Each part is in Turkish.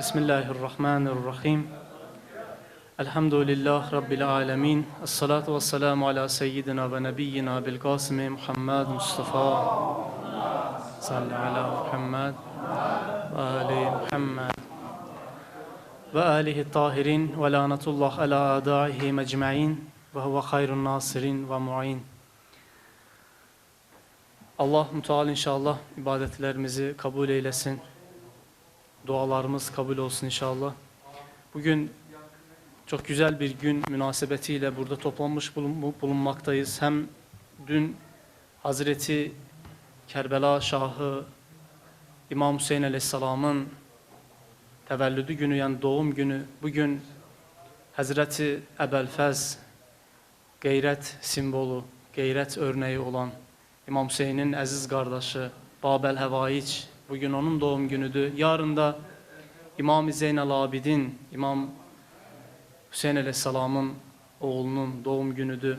Bismillahirrahmanirrahim. Elhamdülillah Rabbil alemin. Esselatu vesselamu ala seyyidina ve nebiyyina bil kasimi Muhammed Mustafa. Salli ala Muhammed ve ali Muhammed. Ve alihi tahirin ve lanetullah ala adaihi mecma'in ve huve hayrun nasirin ve mu'in. Allah muteal inşallah ibadetlerimizi kabul eylesin. Dualarımız kabul olsun inşallah. Bugün çok güzel bir gün münasebetiyle burada toplanmış bulun- bulunmaktayız. Hem dün Hazreti Kerbela Şahı İmam Hüseyin Aleyhisselam'ın tevellüdü günü yani doğum günü. Bugün Hazreti Ebelfez gayret simvolu, gayret örneği olan İmam Hüseyin'in əziz qardaşı Babel Həvaic bugün onun doğum günüdür. Yarın da İmam Zeynel Abidin, İmam Hüseyin Aleyhisselam'ın oğlunun doğum günüdür.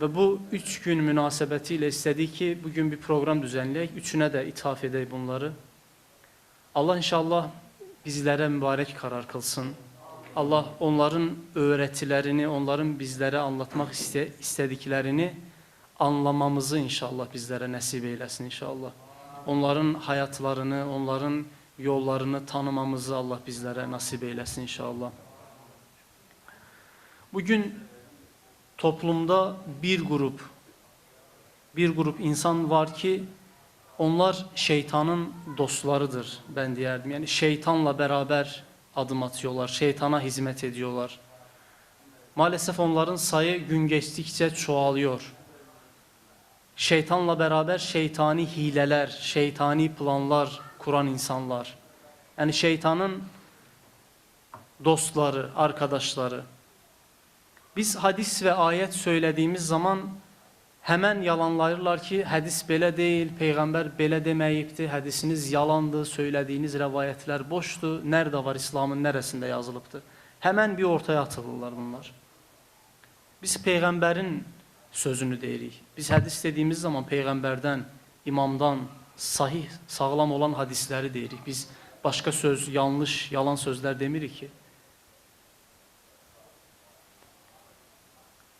Ve bu üç gün münasebetiyle istedi ki bugün bir program düzenleyek. Üçüne de ithaf edeyim bunları. Allah inşallah bizlere mübarek karar kılsın. Allah onların öğretilerini, onların bizlere anlatmak iste, istediklerini anlamamızı inşallah bizlere nasip eylesin inşallah. Onların hayatlarını, onların yollarını tanımamızı Allah bizlere nasip eylesin inşallah. Bugün toplumda bir grup, bir grup insan var ki onlar şeytanın dostlarıdır ben diyerdim. Yani şeytanla beraber adım atıyorlar, şeytana hizmet ediyorlar. Maalesef onların sayı gün geçtikçe çoğalıyor şeytanla beraber şeytani hileler, şeytani planlar kuran insanlar. Yani şeytanın dostları, arkadaşları. Biz hadis ve ayet söylediğimiz zaman hemen yalanlayırlar ki hadis belə değil, peygamber belə deməyibdi, hadisiniz yalandı, söylediğiniz rivayetler boştu. Nerede var İslam'ın neresinde yazılıbdı? Hemen bir ortaya atılırlar bunlar. Biz peygamberin sözünü deyirik. Biz hədis dediğimiz zaman peyğəmbərdən, imamdan sahih, sağlam olan hadisləri deyirik. Biz başqa söz, yanlış, yalan sözlər demirik ki.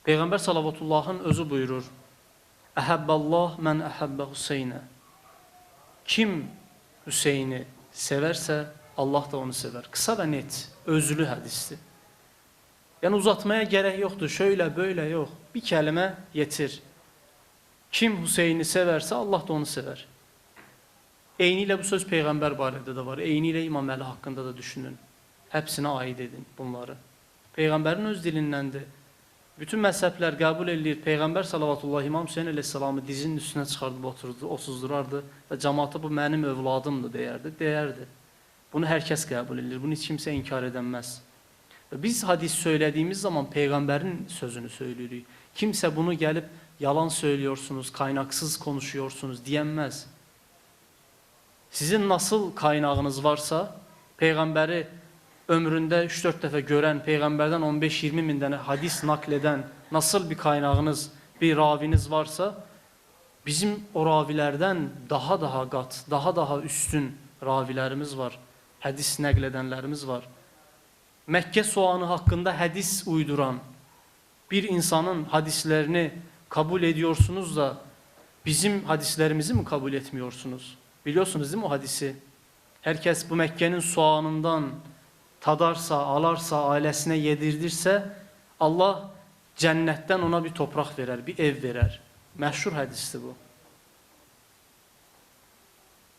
Peyğəmbər sallavatullahın özü buyurur: "Əhəbballah mən əhəbbə Hüseynə." Kim Hüseyni severse Allah da onu sever. Kısa ve net, özlü hadistir. Yani uzatmaya gerek yoktu. Şöyle böyle yok. Bir kelime yetir. Kim Hüseyin'i severse Allah da onu sever. Eyniyle bu söz peygamber barədə de var. Eyniyle İmam Əli hakkında da düşünün. Hepsine ait edin bunları. Peygamberin öz dilindəndir. Bütün mezhepler kabul edilir. Peygamber salavatullah İmam Hüseyin aleyhisselamı dizinin üstüne çıkardı, oturdu, otuzdurardı ve cemaate bu benim evladımdı deyərdi. Deyərdi. Bunu herkes kabul edilir. Bunu hiç kimse inkar edemez. Biz hadis söylediğimiz zaman peygamberin sözünü söylüyoruz. Kimse bunu gelip yalan söylüyorsunuz, kaynaksız konuşuyorsunuz diyenmez. Sizin nasıl kaynağınız varsa peygamberi ömründe 3-4 defa gören, peygamberden 15-20 bin tane hadis nakleden nasıl bir kaynağınız, bir raviniz varsa bizim o ravilerden daha daha gat, daha daha üstün ravilerimiz var. Hadis nakledenlerimiz var. Mekke soğanı hakkında hadis uyduran bir insanın hadislerini kabul ediyorsunuz da bizim hadislerimizi mi kabul etmiyorsunuz? Biliyorsunuz değil mi o hadisi? Herkes bu Mekke'nin soğanından tadarsa, alarsa, ailesine yedirdirse Allah cennetten ona bir toprak verer, bir ev verer. Meşhur hadisti bu.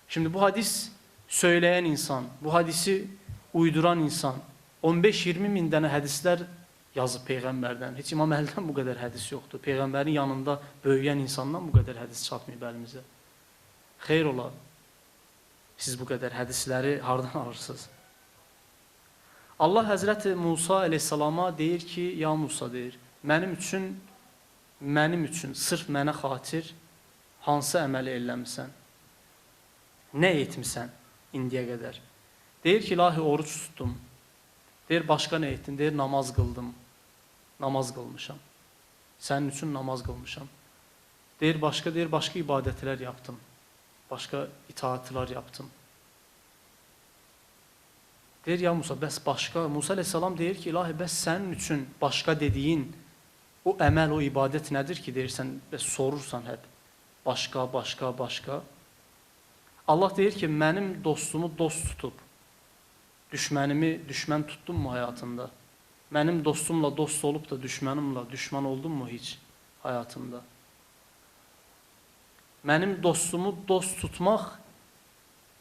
Şimdi bu hadis söyleyen insan, bu hadisi uyduran insan 15-20 bin tane hədislər yazıb Peyğəmbərdən. Heç İmam Əhlidən bu qədər hədis yoxdur. Peyğəmbərin yanında böyüyən insandan bu qədər hədis çatmayıb əlimizə. Xeyr ola. Siz bu qədər hədisləri hardan alırsınız? Allah Həzrəti Musa əleyhissalama deyir ki, ya Musa deyir, mənim üçün, mənim üçün, sırf mənə xatir hansı əməli eləmisən? Nə etmisən indiyə qədər? Deyir ki, ilahi oruç tutdum. Deyir başka ne ettin? Deyir namaz kıldım. Namaz kılmışam. Senin için namaz kılmışam. Deyir başka deyir başka ibadetler yaptım. Başka itaatlar yaptım. Deyir ya Musa bəs başqa Musa əleyhissalam deyir ki, ilahi bəs sənin üçün başqa dediyin o əməl, o ibadət nədir ki, deyirsən, bəs sorursan hep başqa, başqa, başqa. Allah deyir ki, mənim dostumu dost tutub, düşmənimi düşmən tutdunmu həyatında? Mənim dostumla dost olub da düşmənimlə düşmən oldunmu heç həyatında? Mənim dostumu dost tutmaq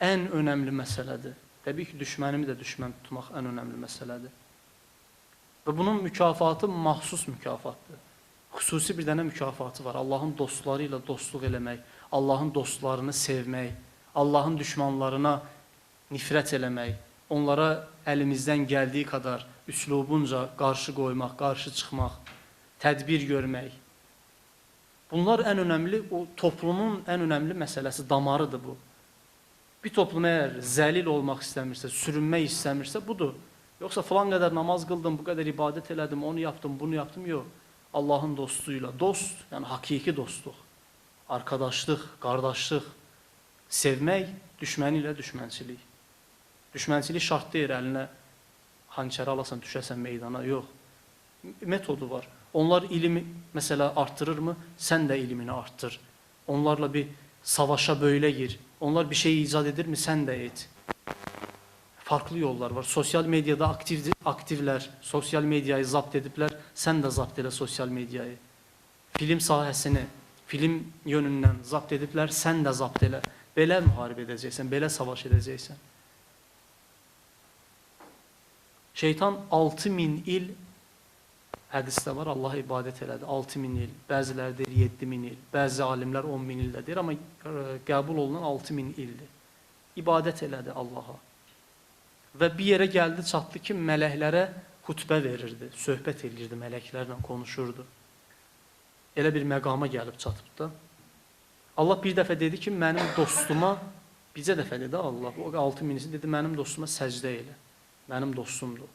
ən önəmli məsələdir. Təbii ki, düşmənimi də düşmən tutmaq ən önəmli məsələdir. Və bunun mükafatı mahsus mükafatdır. Xüsusi bir dənə mükafatı var. Allahın dostları ilə dostluq eləmək, Allahın dostlarını sevmək, Allahın düşmanlarına nifrət eləmək, onlara əlimizdən gəldiyi qədər üslubunca qarşı qoymaq, qarşı çıxmaq, tədbir görmək. Bunlar ən önəmli, o toplumun ən önəmli məsələsi, damarıdır bu. Bir toplum eğer zelil olmak istemirse, sürünmək istəmirsə budur. Yoksa falan kadar namaz kıldım, bu kadar ibadet elədim, onu yaptım, bunu yaptım. Yok. Allah'ın dostuyla. Dost, yani hakiki dostluq. Arkadaşlıq, qardaşlıq. Sevmək, düşməni ilə. Düşmənçilik şart deyir, əlinə hançeri alasan, düşəsən meydana. Yox. Metodu var. Onlar ilimi mesela arttırır mı? Sen de ilimini arttır. Onlarla bir savaşa böyle gir. Onlar bir şey icat edir mi? Sen de et. Farklı yollar var. Sosyal medyada aktif, aktifler. Sosyal medyayı zapt edipler. Sen de zapt elə sosyal medyayı. Film sahəsini, film yönündən zapt ediplər. Sen de zapt elə. Belə müharibə edəcəksən, belə savaş edəcəksən. Şeytan 6000 il hədisdə var, Allaha ibadət elədi. 6000 il, bəziləri deyir 7000 il, bəzi alimlər 10000 il deyir, amma qəbul olunan 6000 ildir. İbadət elədi Allaha. Və bir yerə gəldi, çatdı ki, mələklərə xutbə verirdi, söhbət edirdi, mələklərlə konuşurdu. Elə bir məqama gəlib çatıbdı da. Allah bir dəfə dedi ki, mənim dostuma, bizə dəfə dedi Allah, o 6000-si dedi, mənim dostuma səcdə elə. Mənim dostumdur.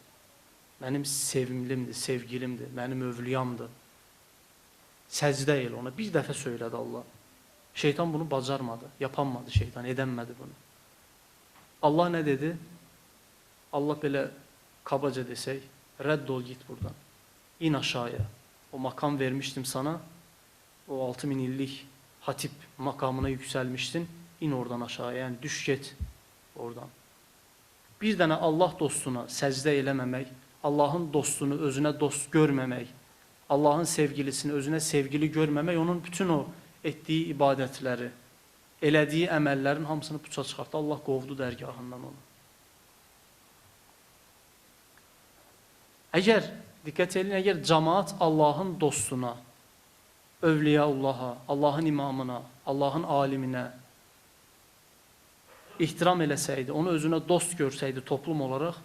Mənim sevimlimdir, sevgilimdir, mənim övliyamdır. Səcdə elə ona. Bir dəfə söylədi Allah. Şeytan bunu bacarmadı, yapamadı şeytan, edəmədi bunu. Allah nə dedi? Allah belə kabaca desək, rədd ol git buradan. İn aşağıya. O makam vermiştim sana. O 6000 illik hatip makamına yükselmiştin. İn oradan aşağıya. Yani düş get oradan. Bir dənə Allah dostuna səcdə eləməmək, Allahın dostunu özünə dost görməmək, Allahın sevgilisini özünə sevgili görməmək, onun bütün o etdiyi ibadətləri, elədiyi əməllərin hamısını puça çıxartdı. Allah qovdu dərgahından onu. Əgər, diqqət edin, əgər cəmaat Allahın dostuna, övliyaullaha, Allahın imamına, Allahın aliminə ihtiram eləsəydi, onu özünə dost görsəydi toplum olaraq,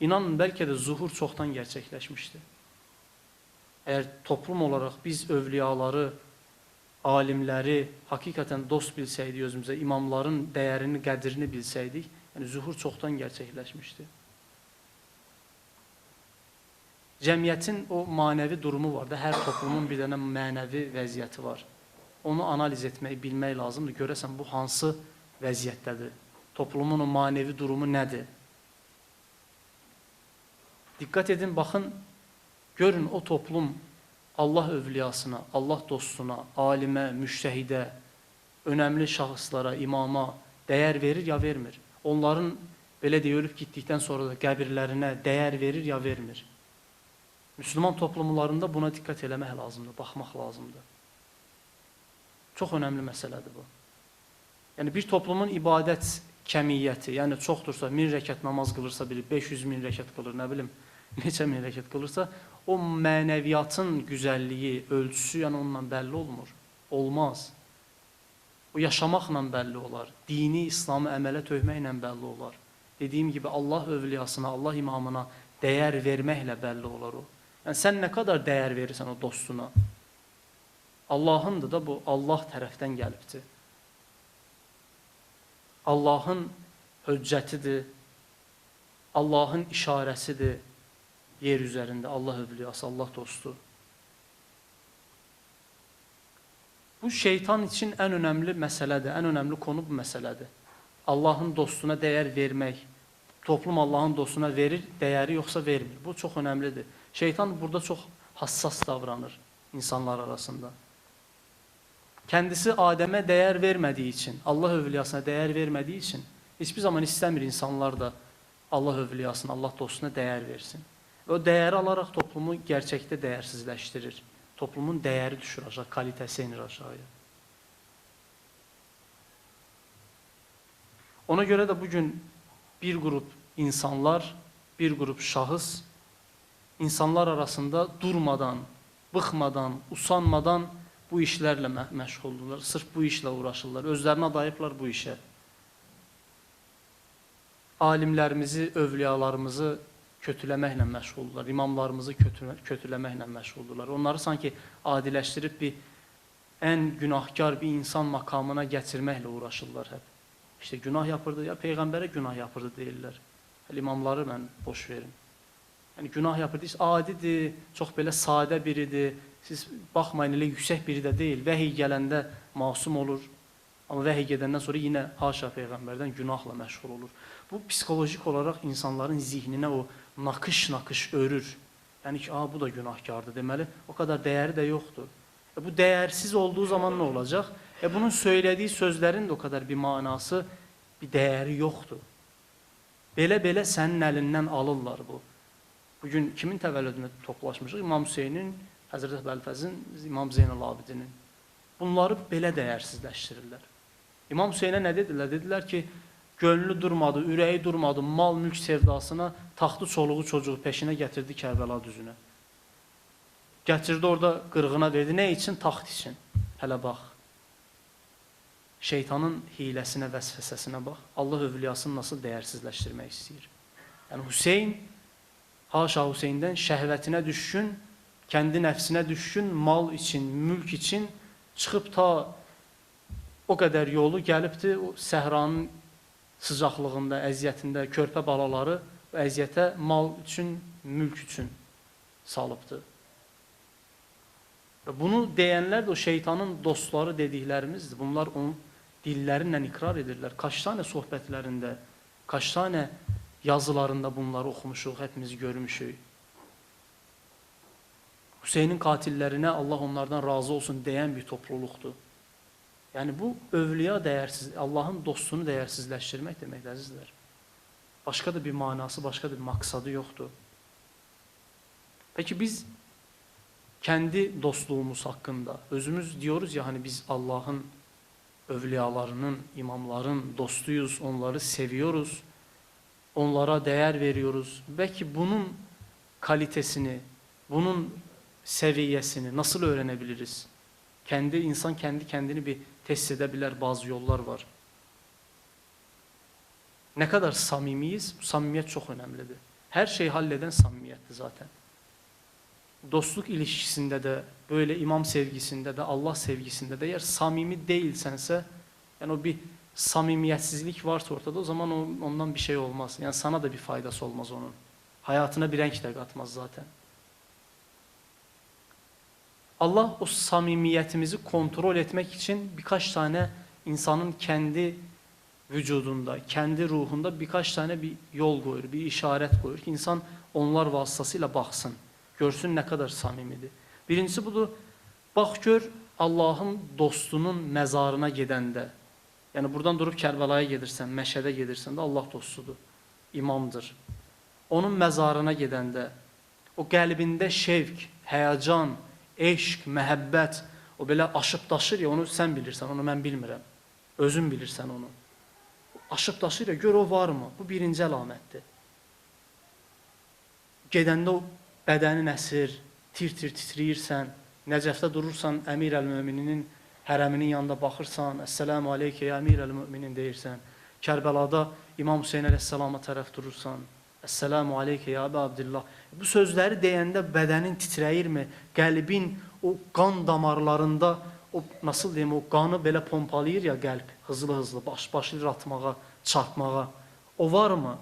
inanın bəlkə də zuhur çoxdan gerçəkləşmişdi. Əgər toplum olaraq biz övliyaları, alimləri hakikaten dost bilsəydik özümüzə, imamların dəyərini, qədrini bilsəydik, yəni zuhur çoxdan gerçəkləşmişdi. Cəmiyyətin o manevi durumu var da, hər toplumun bir dənə mənəvi vəziyyəti var. Onu analiz etmək, bilmək lazımdır. Görəsən bu hansı vəziyyətdədir? Toplumun o manevi durumu nədir? Diqqət edin, baxın, görün o toplum Allah övliyasına, Allah dostuna, alimə, müştəhidə, önəmli şahıslara, imama dəyər verir ya vermir? Onların belə deyə ölüb sonra da qəbirlərinə dəyər verir ya vermir? Müslüman toplumlarında buna diqqət eləmək lazımdır, baxmaq lazımdır. Çox önəmli məsələdir bu. Yəni bir toplumun ibadət kəmiyyəti, yəni çoxdursa, 1000 rəkat namaz qılırsa biri, 500 min rəkat qılır, nə bilim, neçə min rəkat qılırsa, o mənəviyyatın güzəlliyi, ölçüsü yəni onunla bəlli olmur. Olmaz. O yaşamaqla bəlli olar. Dini, İslamı əmələ töhməklə bəlli olar. Dediyim gibi Allah övliyasına, Allah imamına dəyər verməklə bəlli olar o. Yəni sən nə qədər dəyər verirsən o dostuna? Allahındır da bu Allah tərəfdən gəlibdir. Allahın höccətidir. Allahın işarəsidir yer üzərində Allah övliyası, Allah dostu. Bu şeytan için en önemli məsələdir, en önemli konu bu məsələdir. Allahın dostuna dəyər vermək, toplum Allahın dostuna verir değeri yoksa vermir. Bu çok önemlidir. Şeytan burada çok hassas davranır insanlar arasında. Kendisi Adem'e değer vermediği için, Allah övliyasına değer vermediği için hiçbir zaman istemiyor insanlar da Allah övliyasına, Allah dostuna değer versin. O değeri alarak toplumu gerçekte değersizleştirir. Toplumun değeri düşür aşağı, kalitesi inir aşağıya. Ona göre de bugün bir grup insanlar, bir grup şahıs insanlar arasında durmadan, bıkmadan, usanmadan bu işlerle me- məşğuldurlar. Sırf bu işlə uğraşırlar. Özlərini adayıblar bu işə. Alimlərimizi, övliyalarımızı kötüləməklə məşğuldurlar. İmamlarımızı kötü, kötüləməklə. Onları sanki adiləşdirib bir ən günahkar bir insan makamına gətirməklə uğraşırlar hep. İşte günah yapırdı ya peygambere günah yapırdı deyirlər. Hələ imamları mən boş verin. Yəni günah yapırdı, heç adidir, çox belə sadə biridir. Siz baxmayın elə yüksək biri də deyil. Vəhiy gələndə masum olur. Amma vəhiy gedəndən sonra yenə haşa peyğəmbərdən günahla məşğul olur. Bu psixolojik olaraq insanların zihninə o nakış-nakış örür. Yəni ki, "A, bu da günahkardır." deməli, o kadar dəyəri də yoxdur. E, bu değersiz olduğu zaman ne olacak? E, bunun söylediği sözlerin de o kadar bir manası, bir değeri yoktur. Belə-belə sənin əlindən alırlar bu. Bugün kimin təvəllüdünə toplaşmışıq? İmam Hüseynin, Həzrət Bəlfəzin, İmam Zeynəl Abidinin. Bunları belə dəyərsizləşdirirlər. İmam Hüseynə nə dedilər? Dedilər ki, gönlü durmadı, ürəyi durmadı, mal mülk sevdasına, taxtı çoluğu çocuğu peşinə gətirdi Kərbəla düzünə. Gətirdi orada qırğına verdi. Nə üçün? Taxt üçün. Hələ bax. Şeytanın hiləsinə, vəsvəsəsinə bax. Allah övliyasını nasıl dəyərsizləşdirmək istəyir. Yəni Hüseyn haşa Hüseyndən şəhvətinə düşkün, kendi nəfsinə düşkün, mal için, mülk için çıxıb ta o qədər yolu gəlibdi o səhranın sıcaqlığında, əziyyətində körpə balaları əziyyətə mal üçün, mülk üçün salıbdı. Bunu deyənlər də o şeytanın dostları dediklərimizdir. Bunlar onun dillərinlə iqrar edirlər. Kaç tane sohbətlərində, kaç tane yazılarında bunları oxumuşuq, hepimiz görmüşük. Hüseynin katillərinə Allah onlardan razı olsun deyən bir topluluqdur. Yəni bu övliya dəyərsiz, Allahın dostunu dəyərsizləşdirmək deməkdir əzizlər. Başqa da bir manası, başqa da bir maksadı yoxdur. Peki biz kendi dostluğumuz hakkında özümüz diyoruz ya hani biz Allah'ın övliyalarının, imamların dostuyuz, onları seviyoruz. Onlara değer veriyoruz. Belki bunun kalitesini, bunun seviyesini nasıl öğrenebiliriz? Kendi insan kendi kendini bir test edebilir bazı yollar var. Ne kadar samimiyiz? Samimiyet çok önemlidir. Her şeyi halleden samimiyetti zaten dostluk ilişkisinde de böyle imam sevgisinde de Allah sevgisinde de eğer samimi değilsense yani o bir samimiyetsizlik varsa ortada o zaman ondan bir şey olmaz. Yani sana da bir faydası olmaz onun. Hayatına bir renk de katmaz zaten. Allah o samimiyetimizi kontrol etmek için birkaç tane insanın kendi vücudunda, kendi ruhunda birkaç tane bir yol koyur, bir işaret koyur ki insan onlar vasıtasıyla baksın. Görsün ne kadar samimidir. Birincisi budur. Bak gör Allah'ın dostunun mezarına gedəndə. Yəni buradan durub Kərbəlaya gedirsən, Məşədə gedirsən də Allah dostudur. İmamdır. Onun məzarına gedəndə o qəlbində şevk, həyəcan, eşq, məhəbbət o belə aşıb daşır ya onu sən bilirsən, onu mən bilmirəm. Özün bilirsən onu. Aşıb daşır ya gör o varmı? Bu birinci əlamətdir. Gedəndə o bədənin əsir, tir-tir titrəyirsən, Nəcəfdə durursan, Əmir əl-Mömininin hərəminin yanında baxırsan, Əssəlamu aleykə ya Əmir əl-Möminin deyirsən. Kərbəlada İmam Hüseyin əleyhissalama tərəf durursan, Əssəlamu aleykə ya Əbə Abdillah. Bu sözləri deyəndə bədənin titrəyirmi? Qəlbin o qan damarlarında o nasıl deyim o qanı belə pompalayır ya qəlb hızlı-hızlı baş başlayır atmağa, çarpmağa. O varmı?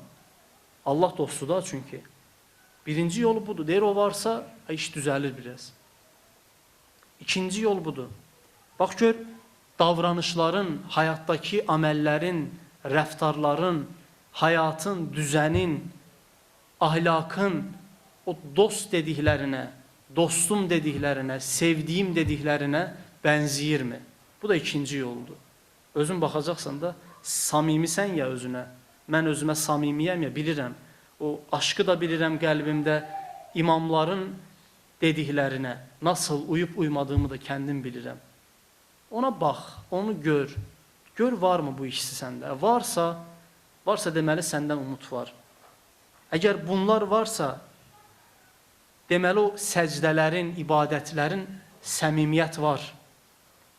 Allah dostudur çünki. Birinci yolu budur. Deyir o varsa iş düzəlir biraz. İkinci yol budur. Bax gör davranışların, həyatdakı əməllərin, rəftarların hayatın, düzenin, ahlakın o dost dediklerine, dostum dediklerine, sevdiğim dediklerine benzeyir mi? Bu da ikinci yoldu. Özün baxacaqsan da samimisən ya özünə. Mən özümə samimiyəm ya, bilirəm. O aşkı da bilirəm qəlbimdə. İmamların dediklərinə nasıl uyub uymadığımı da kendim bilirəm. Ona bax, onu gör. Gör varmı bu ikisi səndə? Varsa, varsa deməli səndən umut var. Əgər bunlar varsa, deməli o səcdələrin, ibadətlərin səmimiyyət var.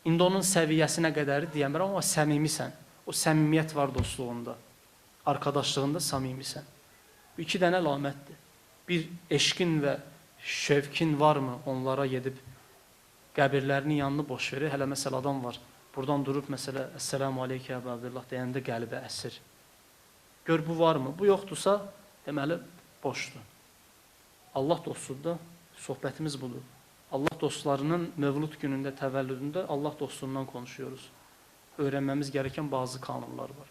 İndi onun səviyyəsinə qədəri deyəmirəm, amma səmimisən. O səmimiyyət var dostluğunda. Arkadaşlığında samimisən. Bu iki dənə əlamətdir. Bir eşqin və şevkin varmı onlara gedib qəbirlərinin yanını boş verir. Hələ məsəl adam var. Buradan durub məsələ Əssəlamu aleykə Əbu Abdullah deyəndə qəlbə əsir. Gör bu varmı? Bu yoxdursa deməli boşdur. Allah dostudur da söhbətimiz budur. Allah dostlarının mövlud günündə, təvəllüdündə Allah dostundan konuşuyoruz. Öğrenmemiz gereken bazı kanunlar var.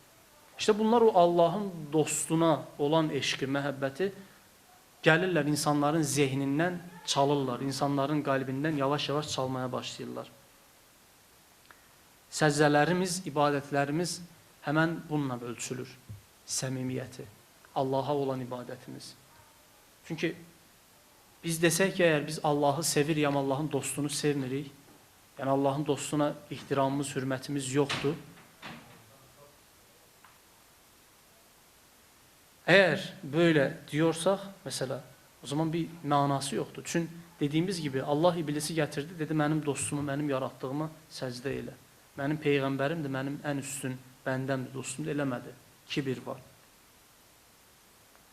İşte bunlar o Allah'ın dostuna olan eşki, məhəbbəti gəlirlər insanların zehnindən çalırlar, insanların qalbindən yavaş-yavaş çalmaya başlayırlar. Səccələrimiz, ibadətlərimiz həmən bununla ölçülür. Səmimiyyəti, Allaha olan ibadətimiz. Çünki biz ki, əgər biz Allahı sevir, ya Allahın dostunu sevmirik, yəni Allahın dostuna ihtiramımız, hürmətimiz yoxdur. Eğer böyle diyorsak mesela o zaman bir manası yoktur. Çünkü dediğimiz gibi Allah iblisi getirdi dedi benim dostumu, benim yarattığıma secde eyle. Benim peygamberimdir, benim en üstün bendemdir, dostum da eləmədi. Kibir var.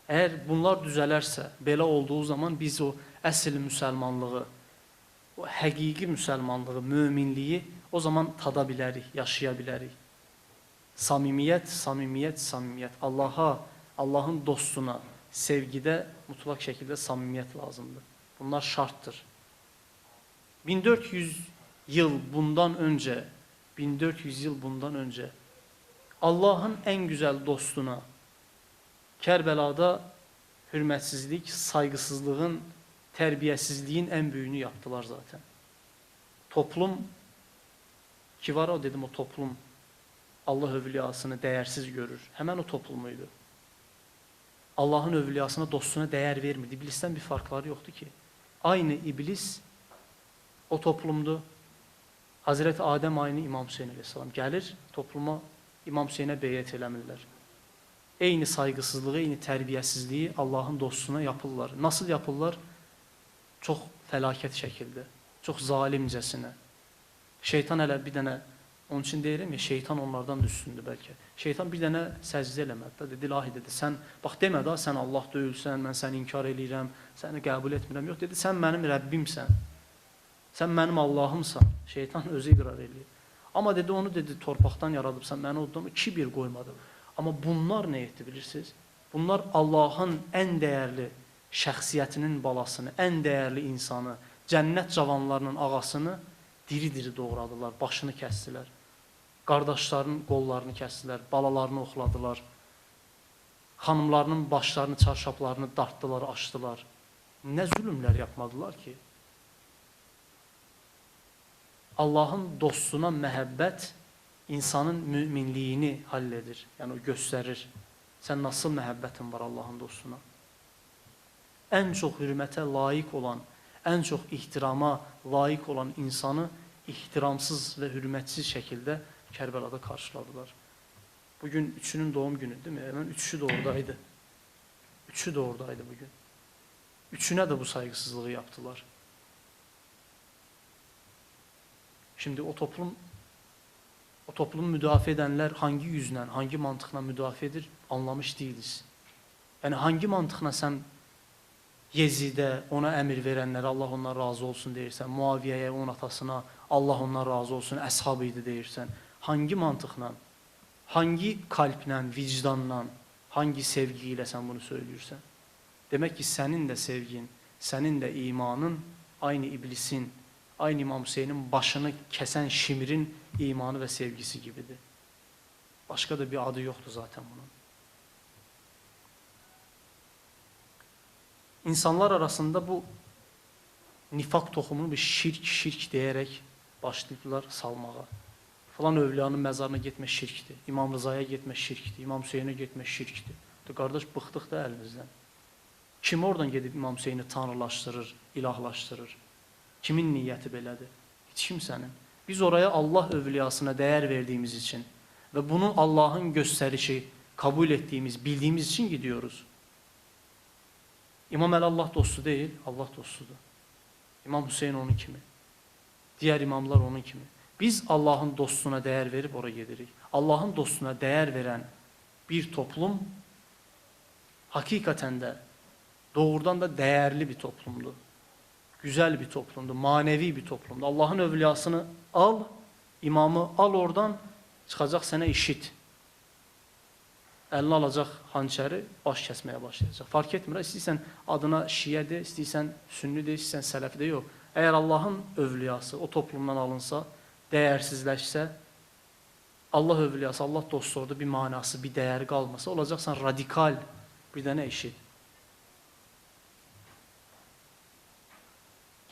Eğer bunlar düzələrsə, belə olduğu zaman biz o əsl müsəlmanlığı, o həqiqi müsəlmanlığı, möminliyi o zaman tada bilərik, yaşaya bilərik. Samimiyyət, samimiyyət, samimiyyət. Allaha, Allahın dostuna sevgide mutlak şekilde samimiyet lazımdır. Bunlar şarttır. 1400 yıl bundan önce 1400 yıl bundan önce Allah'ın en güzel dostuna Kerbela'da hürmetsizlik, saygısızlığın, terbiyesizliğin en büyüğünü yaptılar zaten. Toplum ki var o dedim o toplum Allah övliyasını değersiz görür. Hemen o toplumuydu. Allah'ın övliyasına, dostuna değer vermirdi. İblisten bir farkları yoktu ki. Aynı iblis o toplumdu. Hazreti Adem aynı İmam Hüseyin Aleyhisselam gelir topluma İmam Hüseyin'e beyet eləmirlər. Eyni saygısızlığı, eyni tərbiyəsizliyi Allah'ın dostuna yapırlar. Nasıl yapırlar? Çox fəlakət şəkildə, çox zalimcəsinə. Şeytan hələ bir dənə onun için deyirəm ya, şeytan onlardan da üstündür bəlkə. Şeytan bir dənə səcdə eləmədi də, dedi, ilahi dedi, sən, bax demə da, sən Allah deyilsən, mən səni inkar eləyirəm, səni qəbul etmirəm. Yox, dedi, sən mənim Rəbbimsən, sən mənim Allahımsan. Şeytan özü iqrar eləyir. Amma dedi, onu dedi, torpaqdan yaradıbsan, məni odan kibir qoymadı. Amma bunlar nə etdi bilirsiniz? Bunlar Allahın ən dəyərli şəxsiyyətinin balasını, ən dəyərli insanı, cənnət cavanlarının ağasını diri-diri doğradılar, başını kəsdilər. Qardaşlarının qollarını kəsdilər, balalarını oxladılar. Xanımlarının başlarını, çarşaplarını dartdılar, açdılar. Nə zülümlər yapmadılar ki? Allahın dostuna məhəbbət insanın müminliyini halledir. Yəni o göstərir. Sən nasıl məhəbbətin var Allahın dostuna? Ən çox hürmətə layiq olan, ən çox ihtirama layiq olan insanı ihtiramsız ve hürmetsiz şekilde Kerbela'da karşıladılar. Bugün üçünün doğum günü değil mi? Hemen üçü de oradaydı. Üçü de oradaydı bugün. Üçüne de bu saygısızlığı yaptılar. Şimdi o toplum o toplumu müdafaa edenler hangi yüzden, hangi mantıkla müdafaa edir anlamış değiliz. Yani hangi mantıkla sen Yezid'e, ona emir verenlere Allah ondan razı olsun deyirsən, Muaviye'ye, onun atasına Allah ondan razı olsun, əshabıydı deyirsən, hangi mantıqla, hangi kalplə, vicdanla, hangi sevgi ilə sən bunu söyləyirsən? Demək ki, sənin də sevgin, sənin də imanın aynı iblisin, aynı İmam Hüseyin'in başını kesen Şimir'in imanı ve sevgisi gibidir. Başka da bir adı yoktu zaten bunun. İnsanlar arasında bu nifak tohumunu bir şirk şirk diyerek başladılar salmağa. Falan övliyanın mezarına gitme şirkti. İmam Rıza'ya gitme şirkti. İmam Hüseyin'e gitme şirkti. De kardeş bıktık da elimizden. Kim oradan gidip İmam Hüseyin'i tanrılaştırır, ilahlaştırır? Kimin niyyəti belədir? Heç kimsənin. Biz oraya Allah övliyasına dəyər verdiyimiz için ve bunu Allah'ın gösterişi kabul ettiğimiz, bildiğimiz için gidiyoruz. İmam El Allah dostu değil, Allah dostudur. İmam Hüseyin onun kimi. Diğer imamlar onun kimi. Biz Allah'ın dostuna değer verip oraya gelirik. Allah'ın dostuna değer veren bir toplum hakikaten de doğrudan da değerli bir toplumdu. Güzel bir toplumdu, manevi bir toplumdu. Allah'ın övliyasını al, imamı al oradan, çıxacaq sənə işit. Əlinə alacaq hançəri, baş kəsməyə başlayacaq. Fark etmir, istəyirsən adına şiə de, istəyirsən sünni de, istəyirsən sələfi de, yox. Əgər Allahın övliyası o toplumdan alınsa, dəyərsizləşsə, Allah övliyası, Allah dostu orada bir manası, bir dəyəri qalmasa, olacaqsan radikal bir dənə eşit.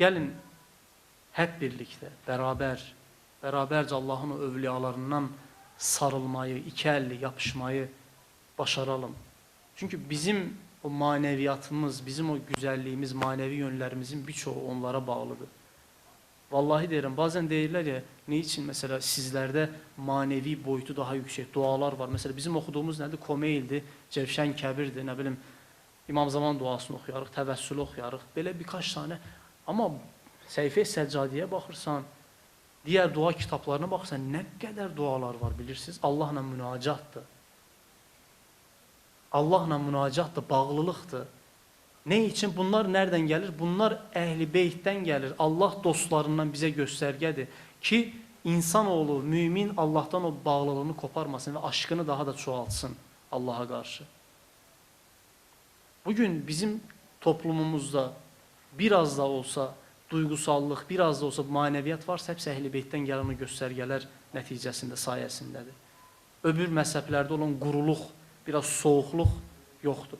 Gəlin hep birlikte, beraber, beraberce Allah'ın övliyalarından sarılmayı, iki elli yapışmayı başaralım. Çünkü bizim o maneviyatımız, bizim o güzelliğimiz, manevi yönlerimizin birçoğu onlara bağlıdır. Vallahi derim bazen deyirlər ya niçin mesela sizlerde manevi boyutu daha yüksek dualar var. Mesela bizim okuduğumuz nedir? Komeyldi, Cevşen Kebirdi, ne bileyim İmam Zaman duasını oxuyarıq, təvəssülü oxuyarıq. Belə birkaç tane ama Seyfe Səccadiyə baxırsan, diğer dua kitaplarına baxırsan ne kadar dualar var bilirsiniz? Allahla münacatdır. Allahla münacatdır, bağlılıqdır. Ne için? Bunlar nereden gelir? Bunlar ehli beytdən gelir. Allah dostlarından bize göstergedir. Ki insanoğlu, mümin Allah'tan o bağlılığını koparmasın ve aşkını daha da çoğaltsın Allah'a karşı. Bugün bizim toplumumuzda biraz da olsa duygusallık, biraz da olsa maneviyat varsa hepsi ehl-i beytdən gələn o göstərgələr nəticəsində. Öbür mezheplerde olan quruluq, biraz soğuqluq yoxdur.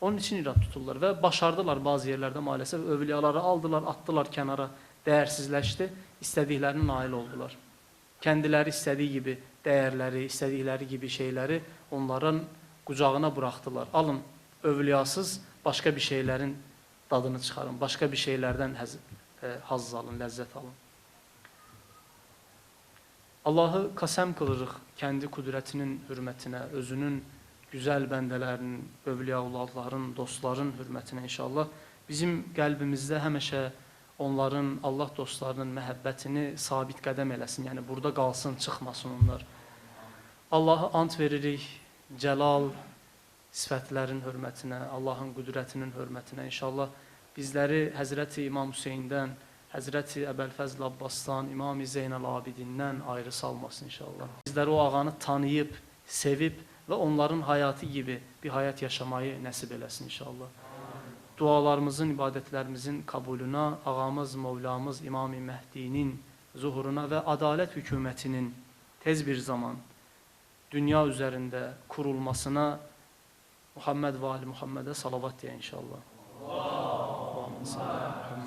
Onun için irad tuturlar ve başardılar bazı yerlerde maalesef. Övliyaları aldılar, attılar kenara, değersizleşti. istediklerine nail oldular. Kendileri istediği gibi değerleri, istedikleri gibi şeyleri onların kucağına bıraktılar. Alın övliyasız başka bir şeylerin dadını çıkarın. Başka bir şeylerden haz, haz alın, lezzet alın. Allah'ı kasem kılırıq kendi kudretinin hürmetine, özünün güzel bəndələrin, övliyaulladların, dostların hürmətinə inşallah bizim qəlbimizdə həmişə onların, Allah dostlarının məhəbbətini sabit qədəm eləsin. Yəni burada qalsın, çıxmasın onlar. Allah'a ant veririk, cəlal sifətlərin hörmətinə, Allahın qüdrətinin hörmətinə inşallah bizləri Həzrəti İmam Hüseyndən, Həzrəti Əbəlfəzl Abbasdan, İmam Zeynəl Abidindən ayrı salmasın inşallah. Bizləri o ağanı tanıyıb, sevib ve onların hayatı gibi bir hayat yaşamayı nasip eləsin inşallah. Dualarımızın, ibadetlerimizin kabulüne, ağamız, Mevlamız İmam-ı Mehdi'nin zuhuruna ve adalet hükümetinin tez bir zaman dünya üzerinde kurulmasına Muhammed ve Ali Muhammed'e salavat diye inşallah. Muhammed.